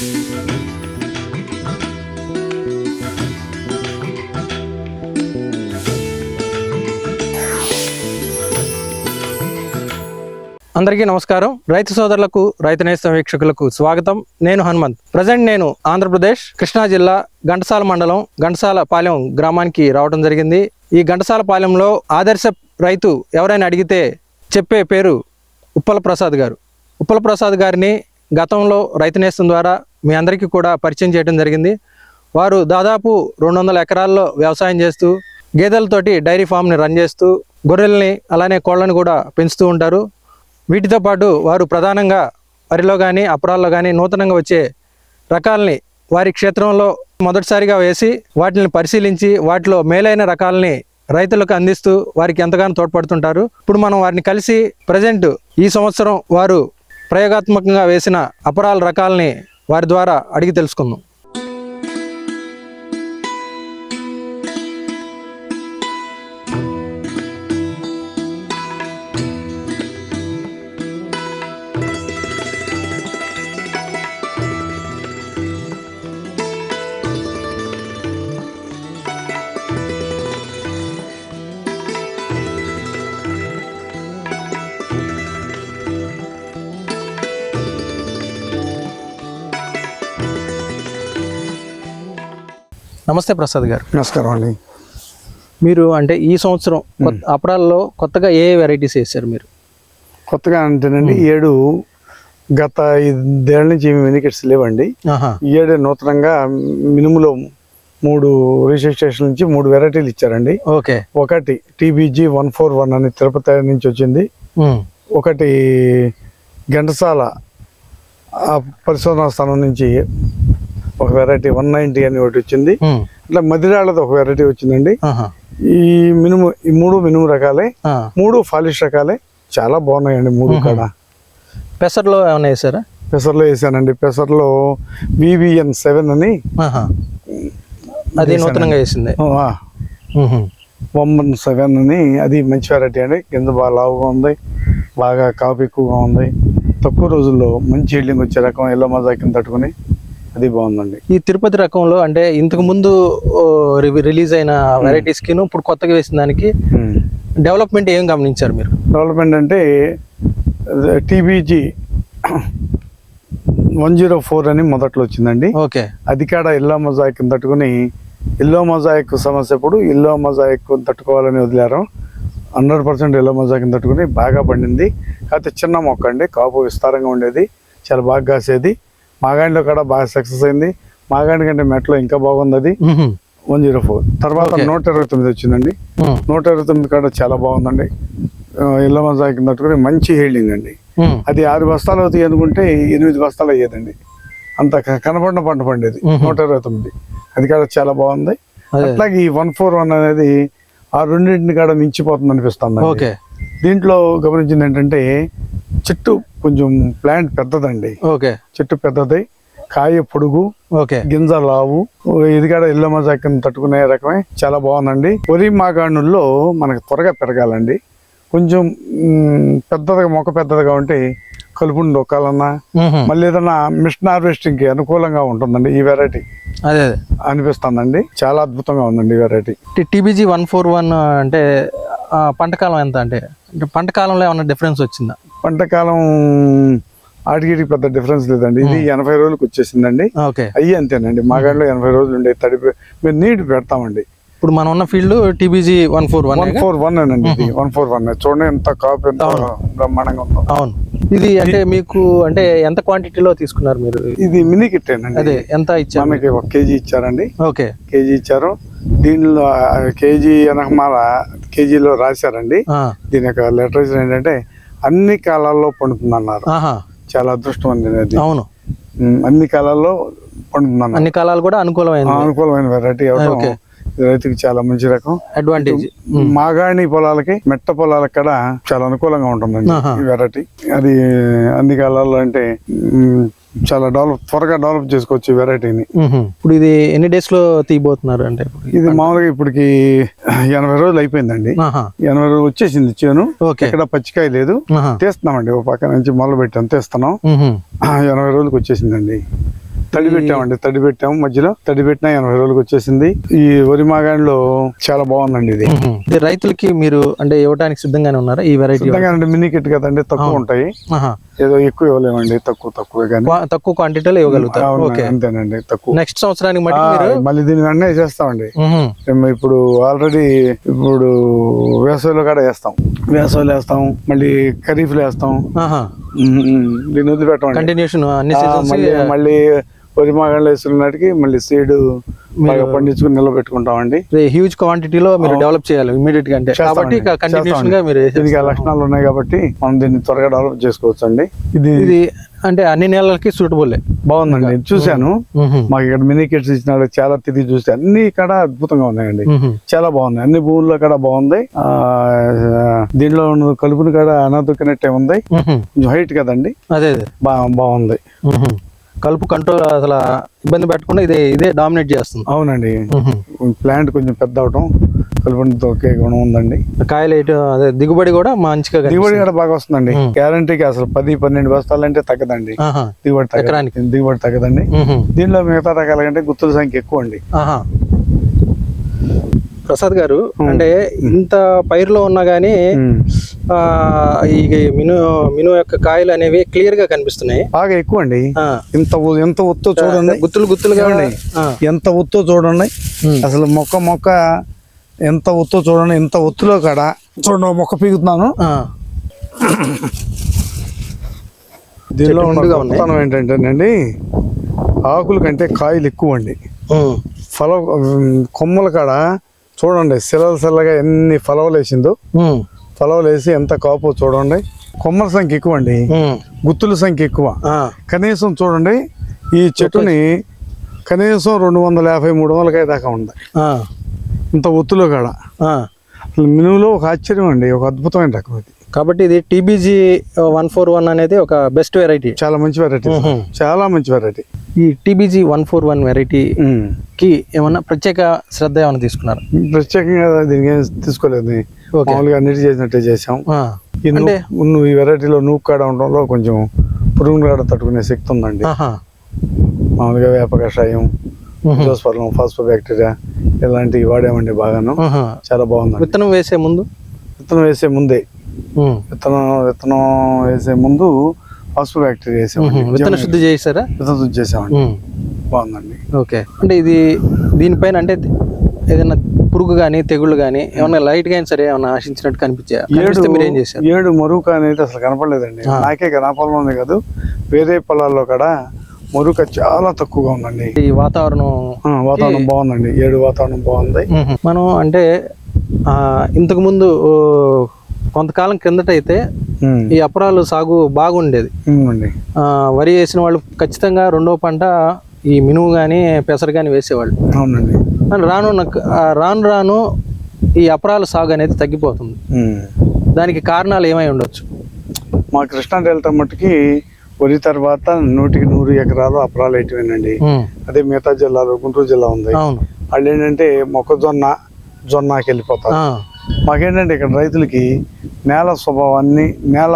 అందరికీ నమస్కారం. రైతు సోదరులకు రైతు నేస్తం వీక్షకులకు స్వాగతం. నేను హనుమంత్. ప్రజెంట్ నేను ఆంధ్రప్రదేశ్ కృష్ణా జిల్లా ఘంటసాల మండలం ఘంటసాల పాలెం గ్రామానికి రావడం జరిగింది. ఈ ఘంటసాల పాలెంలో ఆదర్శ రైతు ఎవరైనా అడిగితే చెప్పే పేరు ఉప్పల ప్రసాద్ గారు. ఉప్పల ప్రసాద్ గారిని గతంలో రైతు నేస్తం ద్వారా మీ అందరికీ కూడా పరిచయం చేయడం జరిగింది. వారు దాదాపు రెండు వందల ఎకరాల్లో వ్యవసాయం చేస్తూ గేదెలతోటి డైరీ ఫామ్ని రన్ చేస్తూ గొర్రెల్ని అలానే కోళ్ళని కూడా పెంచుతూ ఉంటారు. వీటితో పాటు వారు ప్రధానంగా వరిలో కానీ అపరాల్లో కానీ నూతనంగా వచ్చే రకాలని వారి క్షేత్రంలో మొదటిసారిగా వేసి వాటిని పరిశీలించి వాటిలో మేలైన రకాలని రైతులకు అందిస్తూ వారికి ఎంతగానో తోడ్పడుతుంటారు. ఇప్పుడు మనం వారిని కలిసి ప్రజెంట్ ఈ సంవత్సరం వారు ప్రయోగాత్మకంగా వేసిన అపరాల రకాలని వారి ద్వారా అడిగి తెలుసుకుందాం. నమస్తే ప్రసాద్ గారు. నమస్కారం అండి. మీరు అంటే ఈ సంవత్సరం అపరాల్లో కొత్తగా ఏ వెరైటీస్ వేసారు మీరు? కొత్తగా అంటేనండి ఏడు గత ఐదేళ్ళ నుంచి ఏమి వెనికెట్స్ లేవండి. ఏడు నూతనంగా మినుములో మూడు రిజిస్ట్రేషన్ నుంచి మూడు వెరైటీలు ఇచ్చారండి. ఓకే. ఒకటి టీబీజీ వన్ ఫోర్ వన్ అని తిరుపతి నుంచి వచ్చింది. ఒకటి ఘంటసాల పరిశోధనా స్థానం నుంచి ఒక వెరైటీ వన్ నైంటీ అని ఒకటి వచ్చింది. ఉమ్, ఇట్లా మదిరాళ్ళది ఒక వెరైటీ వచ్చిందండి. ఈ మినుము ఈ మూడు మినుము రకాలే. మూడు ఫాలిష్ రకాలే. చాలా బాగున్నాయండి మూడు కూడా. పెసర్లో ఏమైనా వేసారా? పెసర్లో వేసానండి. పెసర్లో వివిఎన్ సెవెన్ అని అది నూతనంగా వేసింది. వన్ సెవెన్ అని అది మంచి వెరైటీ అండి. కింద బాగా లావుగా ఉంది. బాగా కాపు ఎక్కువగా ఉంది. తక్కువ రోజుల్లో మంచి హీల్డింగ్ వచ్చే రకం ఎల్లో మజా కింద తట్టుకుని అది బాగుందండి. ఈ తిరుపతి రకంలో అంటే ఇంతకు ముందు రిలీజ్ అయిన వెరైటీస్కి ఇప్పుడు కొత్తగా వేసిన దానికి డెవలప్మెంట్ ఏం గమనించారు మీరు? డెవలప్మెంట్ అంటే టీబీజీ వన్ జీరో ఫోర్ అని మొదట్లో వచ్చిందండి. ఓకే. అది కాడ ఎల్లో మొజాయిక్ తట్టుకుని ఎల్లో మొజాయిక్ సమస్య అప్పుడు ఎల్లో మొజాయిక్ తట్టుకోవాలని వదిలారు. హండ్రెడ్ పర్సెంట్ ఎల్లో మొజాయిక్ తట్టుకుని బాగా పండింది. కాకపోతే చిన్న మొక్క అండి కాపు విస్తారంగా ఉండేది చాలా బాగా కాసేది. మాగాండిలో కూడా బాగా సక్సెస్ అయింది. మాగాండి కంటే మెట్లో ఇంకా బాగుంది అది వన్ జీరో ఫోర్. తర్వాత. నూట ఇరవై తొమ్మిది వచ్చిందండి. నూట ఇరవై తొమ్మిది కాడ చాలా బాగుందండి. ఎల్లో మొజాయిక్ తట్టుకుని మంచి హీల్డింగ్ అండి. అది ఆరు బస్తాలు అవుతాయి అనుకుంటే ఎనిమిది బస్తాలు అయ్యేదండి. అంత కనపడిన పంట పండేది. నూట ఇరవై తొమ్మిది. అది కూడా చాలా బాగుంది. అట్లాగే ఈ వన్ ఫోర్ వన్ అనేది ఆ రెండింటిని కూడా మించిపోతుంది అనిపిస్తుంది ఓకే. దీంట్లో గమనించింది ఏంటంటే చెట్టు కొంచెం ప్లాంట్ పెద్దదండి. ఓకే. చెట్టు పెద్దది. కాయ పొడుగు. ఓకే. గింజ లావు. ఇది కూడా ఇళ్ళ మజాకిని తట్టుకునే రకమే. చాలా బాగుందండి. వరి మాగాణుల్లో మనకు త్వరగా పెరగాలండి. కొంచెం పెద్దదిగా మొక్క పెద్దదిగా ఉంటే కలుపుని దొక్కాలన్నా ఉహుం, మళ్ళీ ఏదైనా మిషన్ హార్వెస్టింగ్కి అనుకూలంగా ఉంటుందండి ఈ వెరైటీ. అదే అనిపిస్తుందండి. చాలా అద్భుతంగా ఉందండి ఈ variety. TBG one four one అంటే ఆ, పంట కాలం ఎంత అంటే పంట కాలంలో ఏమన్నా డిఫరెన్స్ వచ్చిందా? పంటకాలం ఆటికి పెద్ద డిఫరెన్స్ లేదండి. ఇది ఎనభై రోజులకు వచ్చేసిందండి. ఓకే. అయ్యి అంతేనండి. మాగాడిలో ఎనభై రోజులు ఉండే తడిపి మేము నీటి పెడతామండి. ఇప్పుడు మనం ఉన్న field TBG one four one one four one అండి వన్ ఫోర్ వన్ చూడండి ఎంత కాపు ఎంత బ్రహ్మాండంగా ఉందో. అవును. ఇది అంటే మీకు అంటే ఎంత క్వాంటిటీలో తీసుకున్నారు మీరు? ఇది మినీ కిట్ అండి. అదే ఎంత ఇచ్చారు? మనకి ఒక కేజీ ఇచ్చారండి. ఓకే. కేజీ ఇచ్చారు. దీనిలో కేజీ వెనకమాల కేజీలో రాశారండి. దీని యొక్క లిటరేచర్ ఏంటంటే అన్ని కాలాల్లో పండుతుంది అన్నారు చాలా అదృష్టం అండి అది అవును. అన్ని కాలాల్లో పండుతుంది అన్ని కాలాలు కూడా అనుకూలమైంది. అనుకూలమైన వెరైటీ ఓకే. రైతుకి చాలా మంచి రకం. అడ్వాంటేజ్ మాగాణి పొలాలకి మెట్ట పొలాలకు కూడా చాలా అనుకూలంగా ఉంటుందండి. ఈ వెరైటీ. అది అన్ని కాలాల్లో అంటే చాలా డెవలప్ త్వరగా డెవలప్ చేసుకోవచ్చు వెరైటీని. ఇప్పుడు ఇది ఎన్ని డేస్లో తీయబోతున్నారు అంటే? ఇది మామూలుగా ఇప్పటికి ఎనభై రోజులు అయిపోయిందండి. ఎనభై రోజులు వచ్చేసింది చేను. ఓకే. ఎక్కడ పచ్చికాయ లేదు. తీస్తున్నామండి ఒక పక్క నుంచి మొదలు పెట్టాం తీస్తున్నాం. ఎనభై రోజులకు వచ్చేసిందండి. తడి పెట్టామండి తడి పెట్టాము మధ్యలో తడి పెట్టినా ఎనభై రోజులకు వచ్చేసింది. ఈ వరి మాగాణిలో చాలా బాగుందండి ఇది. రైతులకి మీరు అంటే ఇవ్వడానికి సిద్ధంగానే ఉన్నారా? ఈ వెరైటీ మినీ కిట్ కదండి తక్కువ ఉంటాయి. ఏదో ఎక్కువ ఇవ్వలేమండి తక్కువ తక్కువ కానీ. తక్కువ క్వాంటిటీలో ఇవ్వగలుగుతారు. అంతేనండి తక్కువ. నెక్స్ట్ సంవత్సరానికి మళ్ళీ దీని వెంటనే చేస్తామండి. ఇప్పుడు ఆల్రెడీ ఇప్పుడు వేసవిలో కూడా వేస్తాం. వేసవిలో వేస్తాం మళ్ళీ ఖరీఫ్లో వేస్తాం. దీన్ని వదిలిపెట్టమండి. కంటిన్యూషన్ అన్ని మళ్ళీ మళ్ళీ వరి మాగాళ్ళు మళ్ళీ సీడ్ బాగా పండించుకుని నిలబెట్టుకుంటామండి. హ్యూజ్ క్వాంటిటీలో మీరు డెవలప్ చేయాలి ఇమీడియట్గా అంటే. కాబట్టి కంటిన్యూషన్గా మీరు దీనికి. లక్షణాలు ఉన్నాయి కాబట్టి మనం దీన్ని త్వరగా డెవలప్ చేసుకోవచ్చు అండి ఇది ఇది అంటే అన్ని నెలలకి సూటబుల్ బాగుందండి. చూశాను. మాకు ఇక్కడ మినీ కిట్స్ ఇచ్చినాడు చాలా తిరిగి చూస్తే అన్ని ఇక్కడ అద్భుతంగా ఉన్నాయండి. చాలా బాగుంది అన్ని భూముల్లో కూడా బాగుంది. ఆ దీనిలో ఉన్న కలుపుని కూడా అనదుకినట్టే ఉంది. హైట్ కదండి. అదే బాగుంది. కలుపు కంట్రోల్ అసలు ఇబ్బంది పెట్టకుండా ఇదే ఇదే డామినేట్ చేస్తుంది అవునండి. ప్లాంట్ కొంచెం పెద్ద అవటం కలుపుని తోకే గుణం ఉందండి కాయలు అదే దిగుబడి కూడా మంచిగా దిగుబడి. కూడా బాగా వస్తుందండి. గ్యారంటీకి అసలు పది పన్నెండు బస్తాలంటే తగ్గదండి ఆహా. దిగుబడి తగ్గ ఎకరానికి. దిగుబడి తగ్గదండి. దీనిలో మిగతా రకాల కంటే గుత్తుల సంఖ్య ఎక్కువ అండి ప్రసాద్ గారు అంటే ఇంత పైరులో ఉన్నా గానీ ఆ, ఈ మిను మిను యొక్క కాయలు అనేవి క్లియర్గా కనిపిస్తున్నాయి. బాగా ఎక్కువ అండి. ఇంత ఎంత ఉత్తో చూడండి. గుత్తులు గుత్తులుగా. ఆ, ఎంత ఉత్తో చూడండి. అసలు మొక్క మొక్క ఎంత ఉత్తో చూడండి ఎంత ఒత్తులో కాడ. చూడండి మొక్క పీకుతున్నాను ఆ, దీనిలో ఉన్నాయి. గొప్పతనం ఏంటంటేనండి ఆకుల కంటే కాయలు ఎక్కువ అండి ఫల కొమ్మల కాడ చూడండి సిల్లలు సిల్లగా ఎన్ని ఫలవలు వేసిందో. ఫలవలు వేసి ఎంత కాపు చూడండి. కొమ్మల సంఖ్య ఎక్కువ అండి గుత్తుల సంఖ్య ఎక్కువ. కనీసం చూడండి ఈ చెట్టుని కనీసం రెండు వందల యాభై మూడు వందల కాయ దాకా ఉంది. ఇంత ఒత్తులో కాడ. మినువులో ఒక ఆశ్చర్యం అండి ఒక అద్భుతమైన రకం ఇది కాబట్టి ఇది టీబీజీ వన్ ఫోర్ వన్ అనేది ఒక బెస్ట్ వెరైటీ చాలా మంచి వెరైటీ. చాలా మంచి వెరైటీ ఈ టీబీజీ వన్ ఫోర్ వన్ వెరైటీకి ఏమన్నా ప్రత్యేక శ్రద్ధ ఏమైనా తీసుకున్నారు? ప్రత్యేకంగా దీనికి తీసుకోలేదు. మామూలుగా అన్నిటి చేసినట్టే చేసాం అంటే నువ్వు ఈ వెరైటీలో నూకు కాడ ఉండడంలో కొంచెం పురుగును కాడ తట్టుకునే శక్తి ఉందండి. మామూలుగా వేప కషాయం జోస్పర్లం ఫాస్ఫో బ్యాక్టీరియా ఇలాంటివి వాడామండి బాగాను. చాలా బాగుందండి. విత్తనం వేసే ముందు? విత్తనం వేసే ముందే విత్తనం విత్తనం వేసే ముందు బ్యాక్టీరియా ఉహు, వేసామండి విత్తన శుద్ధి చేసారా విత్తనం శుద్ధి చేసామండి బాగుందండి. ఓకే. అంటే ఇది దీనిపైన అంటే ఏదైనా పురుగు కానీ తెగుళ్ళు కానీ ఏమన్నా లైట్గా అయినా సరే ఏమన్నా ఆశించినట్టు కనిపించా? కనిపిస్తే మీరు ఏం చేశారు? ఏడు మరుక అనేది అసలు కనపడలేదండి. నాకే నా పొలంలోనే కాదు. వేరే పొలాల్లో కూడా మరుక చాలా తక్కువగా ఉందండి. ఈ వాతావరణం వాతావరణం బాగుందండి. ఏడు వాతావరణం బాగుంది. మనం అంటే ఆ, ఇంతకు ముందు కొంతకాలం కిందట అయితే ఉమ్, ఈ అపరాలు సాగు బాగుండేది. వరి వేసిన వాళ్ళు ఖచ్చితంగా రెండో పంట ఈ మినుము కానీ పెసరు కానీ వేసేవాళ్ళు. అవునండి. రాను రాను రాను ఈ అపరాల సాగు అనేది తగ్గిపోతుంది. దానికి కారణాలు ఏమై ఉండొచ్చు? మా కృష్ణా డెల్టా మట్టుకి వరి తర్వాత నూటికి నూరు ఎకరాలు అపరాలు వేయటమేనండి. అదే మిగతా జిల్లాలో గుంటూరు జిల్లా ఉంది. వాళ్ళు ఏంటంటే మొక్కజొన్న జొన్నకి వెళ్ళిపోతారు. మాకేంటంటే ఇక్కడ రైతులకి నేల స్వభావాన్ని నేల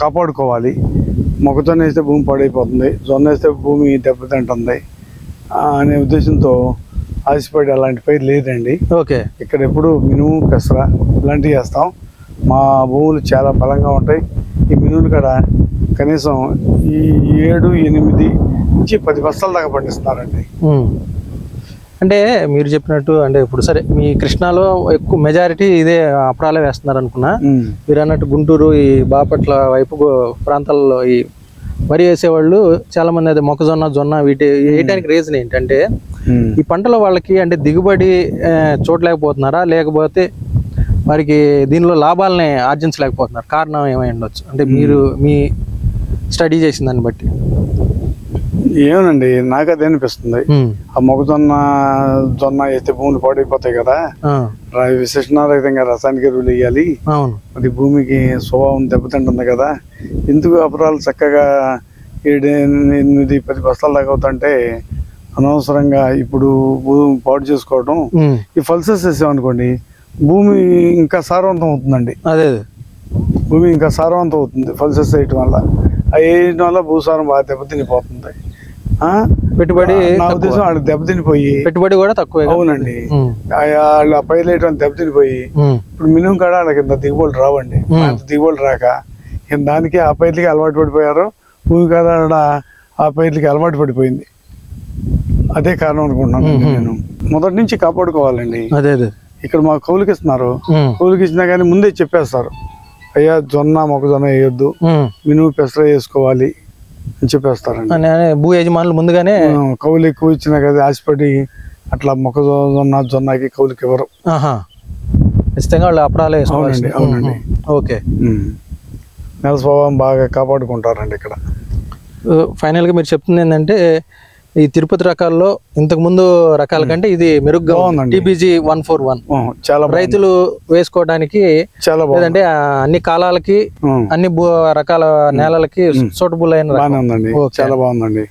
కాపాడుకోవాలి. మొక్కజొన్న వేస్తే భూమి పాడైపోతుంది. జొన్న వేస్తే భూమి దెబ్బతింటుంది. అనే ఉద్దేశంతో ఆశపడి అలాంటి పైరు లేదండి. ఓకే. ఇక్కడ ఎప్పుడు మినుము పెసర ఇలాంటివి వేస్తాం. మా భూములు చాలా బలంగా ఉంటాయి. ఈ మినుములు కూడా కనీసం ఈ ఏడు ఎనిమిది నుంచి పది బస్తాల దాకా పండిస్తున్నారండి. అంటే మీరు చెప్పినట్టు అంటే ఇప్పుడు సరే మీ కృష్ణాలో ఎక్కువ మెజారిటీ ఇదే అపరాలే వేస్తున్నారు అనుకున్నా మీరు అన్నట్టు గుంటూరు ఈ బాపట్ల వైపు ప్రాంతాల్లో ఈ వరి వేసేవాళ్ళు చాలా మంది అదే మొక్కజొన్న జొన్న వీటి వేయడానికి రీజన్ ఏంటంటే. ఈ పంటలో వాళ్ళకి అంటే దిగుబడి చూడలేకపోతున్నారా లేకపోతే వారికి దీనిలో లాభాలని ఆర్జించలేకపోతున్నారు. కారణం ఏమై ఉండొచ్చు? అంటే మీరు మీ స్టడీ చేసిన దాన్ని బట్టి. ఏమోనండి నాకు అదే అనిపిస్తుంది. ఆ మొక్కజొన్న జొన్న వేస్తే భూములు పాడైపోతాయి కదా. విశేషణారహితంగా రసాయనిక ఎరువులు వేయాలి. అది భూమికి స్వభావం దెబ్బతింటుంది కదా. ఎందుకు అపరాలు చక్కగా ఏడు ఎనిమిది పది బస్తాలు దాకా అవుతుంటే అనవసరంగా ఇప్పుడు భూమి పాడు చేసుకోవడం ఈ ఫల్సెస్ వేసామనుకోండి భూమి ఇంకా సారవంతం అవుతుందండి. అదే. భూమి ఇంకా సారవంతం అవుతుంది ఫల్సెస్ వేయటం వల్ల. ఆ వేయటం వల్ల భూసారం బాగా దెబ్బతినిపోతుంది. ఆ? పెట్టుబడి నా. ఉద్దేశం వాళ్ళు దెబ్బతినిపోయి పెట్టుబడి కూడా తక్కువే? అవునండి. వాళ్ళు పైరు వేయడం దెబ్బతినిపోయి ఇప్పుడు మినిమం కాడ వాళ్ళకి ఇంత దిగుబడులు రావండి. దిగుబడులు రాక దానికి ఆ పైర్లకి అలవాటు పడిపోయారు. భూమి కాడ ఆ పైర్లకి అలవాటు పడిపోయింది. అదే కారణం అనుకుంటున్నాను. నేను. మొదటి నుంచి కాపాడుకోవాలండి. అదే అదే. ఇక్కడ మా కౌలుకి ఇస్తున్నారు ఉమ్, కౌలుకి ఇచ్చినా కానీ ముందే చెప్పేస్తారు. అయ్యా జొన్న మొక్కజొన్న వేయొద్దు. మినుము పెసర వేసుకోవాలి అని చెప్పేస్తారండి భూ యజమానులు ముందుగానే కౌలు ఎక్కువ ఇచ్చినా కదా ఆశపడి అట్లా మొక్కజొన్న జొన్నకి కౌలుకి ఇవ్వరు ఖచ్చితంగా వాళ్ళు అప్పుడాలే. అవునండి, అవునండి. ఓకే. నెల స్వభావం బాగా కాపాడుకుంటారండి ఇక్కడ ఫైనల్గా మీరు చెప్తుంది ఏంటంటే ఈ తిరుపతి రకాల్లో ఇంతకు ముందు రకాల కంటే ఇది మెరుగ్గా బాగుందండి. TBG one four one. చాలా బాగుంది. రైతులు వేసుకోవడానికి చాలా లేదంటే అన్ని కాలాలకి అన్ని రకాల నేలలకి సూటబుల్ అయిన ఉందండి. చాలా బాగుందండి.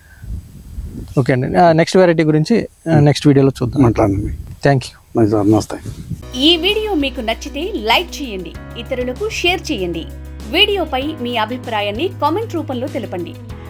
ఓకే అండి. నెక్స్ట్ వెరైటీ గురించి నెక్స్ట్ వీడియోలో చూద్దాం. మాట్లాడండి. థ్యాంక్ యూ నమస్తే. ఈ వీడియో మీకు నచ్చితే లైక్ చేయండి ఇతరులకు షేర్ చేయండి. వీడియోపై మీ అభిప్రాయాన్ని కామెంట్ రూపంలో తెలపండి.